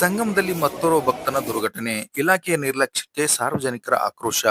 ಸಂಗಮದಲ್ಲಿ ಮತ್ತೋರ್ವ ಭಕ್ತನ ದುರ್ಘಟನೆ. ಇಲಾಖೆಯ ನಿರ್ಲಕ್ಷ್ಯಕ್ಕೆ ಸಾರ್ವಜನಿಕರ ಆಕ್ರೋಶ.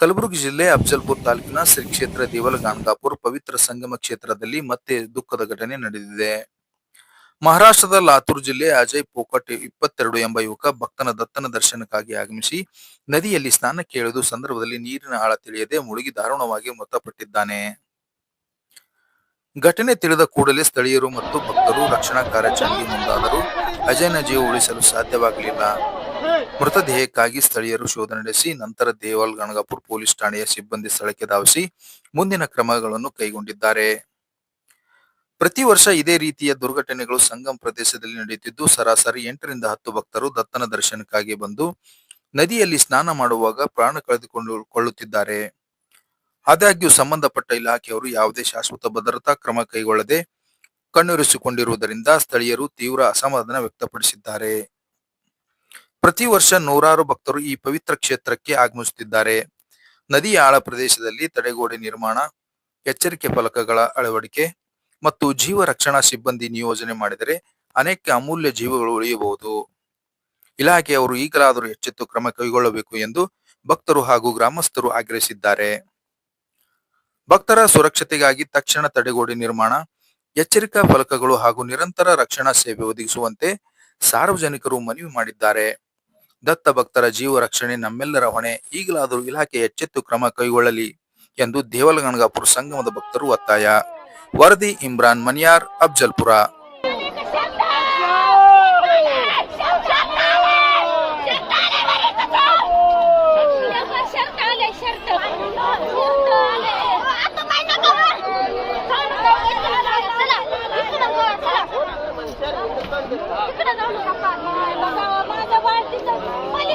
ಕಲಬುರಗಿ ಜಿಲ್ಲೆ ಅಫಜಲ್ಪುರ್ ತಾಲೂಕಿನ ಶ್ರೀ ಕ್ಷೇತ್ರ ದೇವಲ ಗಾಣಗಾಪುರ್ ಪವಿತ್ರ ಸಂಗಮ ಕ್ಷೇತ್ರದಲ್ಲಿ ಮತ್ತೆ ದುಃಖದ ಘಟನೆ ನಡೆದಿದೆ. ಮಹಾರಾಷ್ಟ್ರದ ಲಾತೂರ್ ಜಿಲ್ಲೆ ಅಜಯ್ ಪೋಕಟ್ ಇಪ್ಪತ್ತೆರಡು ಎಂಬ ಯುವಕ ಭಕ್ತನ ದತ್ತನ ದರ್ಶನಕ್ಕಾಗಿ ಆಗಮಿಸಿ ನದಿಯಲ್ಲಿ ಸ್ನಾನಕ್ಕೆ ಇಳಿದು ಸಂದರ್ಭದಲ್ಲಿ ನೀರಿನ ಆಳ ತಿಳಿಯದೆ ಮುಳುಗಿ ದಾರುಣವಾಗಿ ಮೃತಪಟ್ಟಿದ್ದಾನೆ. ಘಟನೆ ತಿಳಿದ ಕೂಡಲೇ ಸ್ಥಳೀಯರು ಮತ್ತು ಭಕ್ತರು ರಕ್ಷಣಾ ಕಾರ್ಯಾಚರಣೆಗೆ ಮುಂದಾದರೂ ಅಜಯನ ಜೀವ ಉಳಿಸಲು ಸಾಧ್ಯವಾಗಲಿಲ್ಲ. ಮೃತದೇಹಕ್ಕಾಗಿ ಸ್ಥಳೀಯರು ಶೋಧ ನಡೆಸಿ, ನಂತರ ದೇವಾಲ್ ಗಣಗಾಪುರ್ ಪೊಲೀಸ್ ಠಾಣೆಯ ಸಿಬ್ಬಂದಿ ಸ್ಥಳಕ್ಕೆ ಧಾವಿಸಿ ಮುಂದಿನ ಕ್ರಮಗಳನ್ನು ಕೈಗೊಂಡಿದ್ದಾರೆ. ಪ್ರತಿ ವರ್ಷ ಇದೇ ರೀತಿಯ ದುರ್ಘಟನೆಗಳು ಸಂಗಮ್ ಪ್ರದೇಶದಲ್ಲಿ ನಡೆಯುತ್ತಿದ್ದು, ಸರಾಸರಿ ಎಂಟರಿಂದ ಹತ್ತು ಭಕ್ತರು ದತ್ತನ ದರ್ಶನಕ್ಕಾಗಿ ಬಂದು ನದಿಯಲ್ಲಿ ಸ್ನಾನ ಮಾಡುವಾಗ ಪ್ರಾಣ ಕಳೆದುಕೊಂಡು ಕೊಳ್ಳುತ್ತಿದ್ದಾರೆ. ಆದಾಗ್ಯೂ ಸಂಬಂಧಪಟ್ಟ ಇಲಾಖೆಯವರು ಯಾವುದೇ ಶಾಶ್ವತ ಭದ್ರತಾ ಕ್ರಮ ಕೈಗೊಳ್ಳದೆ ಕಣ್ಣಿರಿಸಿಕೊಂಡಿರುವುದರಿಂದ ಸ್ಥಳೀಯರು ತೀವ್ರ ಅಸಮಾಧಾನ ವ್ಯಕ್ತಪಡಿಸಿದ್ದಾರೆ. ಪ್ರತಿ ವರ್ಷ ನೂರಾರು ಭಕ್ತರು ಈ ಪವಿತ್ರ ಕ್ಷೇತ್ರಕ್ಕೆ ಆಗಮಿಸುತ್ತಿದ್ದಾರೆ. ನದಿಯ ಆಳ ಪ್ರದೇಶದಲ್ಲಿ ತಡೆಗೋಡೆ ನಿರ್ಮಾಣ, ಎಚ್ಚರಿಕೆ ಫಲಕಗಳ ಅಳವಡಿಕೆ ಮತ್ತು ಜೀವ ರಕ್ಷಣಾ ಸಿಬ್ಬಂದಿ ನಿಯೋಜನೆ ಮಾಡಿದರೆ ಅನೇಕ ಅಮೂಲ್ಯ ಜೀವಗಳು ಉಳಿಯಬಹುದು. ಇಲಾಖೆಯವರು ಈಗಲಾದರೂ ಎಚ್ಚೆತ್ತು ಕ್ರಮ ಕೈಗೊಳ್ಳಬೇಕು ಎಂದು ಭಕ್ತರು ಹಾಗೂ ಗ್ರಾಮಸ್ಥರು ಆಗ್ರಹಿಸಿದ್ದಾರೆ. ಭಕ್ತರ ಸುರಕ್ಷತೆಗಾಗಿ ತಕ್ಷಣ ತಡೆಗೋಡೆ ನಿರ್ಮಾಣ, ಎಚ್ಚರಿಕಾ ಫಲಕಗಳು ಹಾಗೂ ನಿರಂತರ ರಕ್ಷಣಾ ಸೇವೆ ಒದಗಿಸುವಂತೆ ಸಾರ್ವಜನಿಕರು ಮನವಿ ಮಾಡಿದ್ದಾರೆ. ದತ್ತ ಭಕ್ತರ ಜೀವ ರಕ್ಷಣೆ ನಮ್ಮೆಲ್ಲರ ಹೊಣೆ, ಈಗಲಾದರೂ ಇಲಾಖೆ ಎಚ್ಚೆತ್ತು ಕ್ರಮ ಕೈಗೊಳ್ಳಲಿ ಎಂದು ದೇವಲಗಣಗಾಪುರ ಸಂಗಮದ ಭಕ್ತರು ಒತ್ತಾಯ. ವರದಿ ಇಮ್ರಾನ್ ಮನಿಯಾರ್, ಅಫ್ಜಲ್ಪುರ.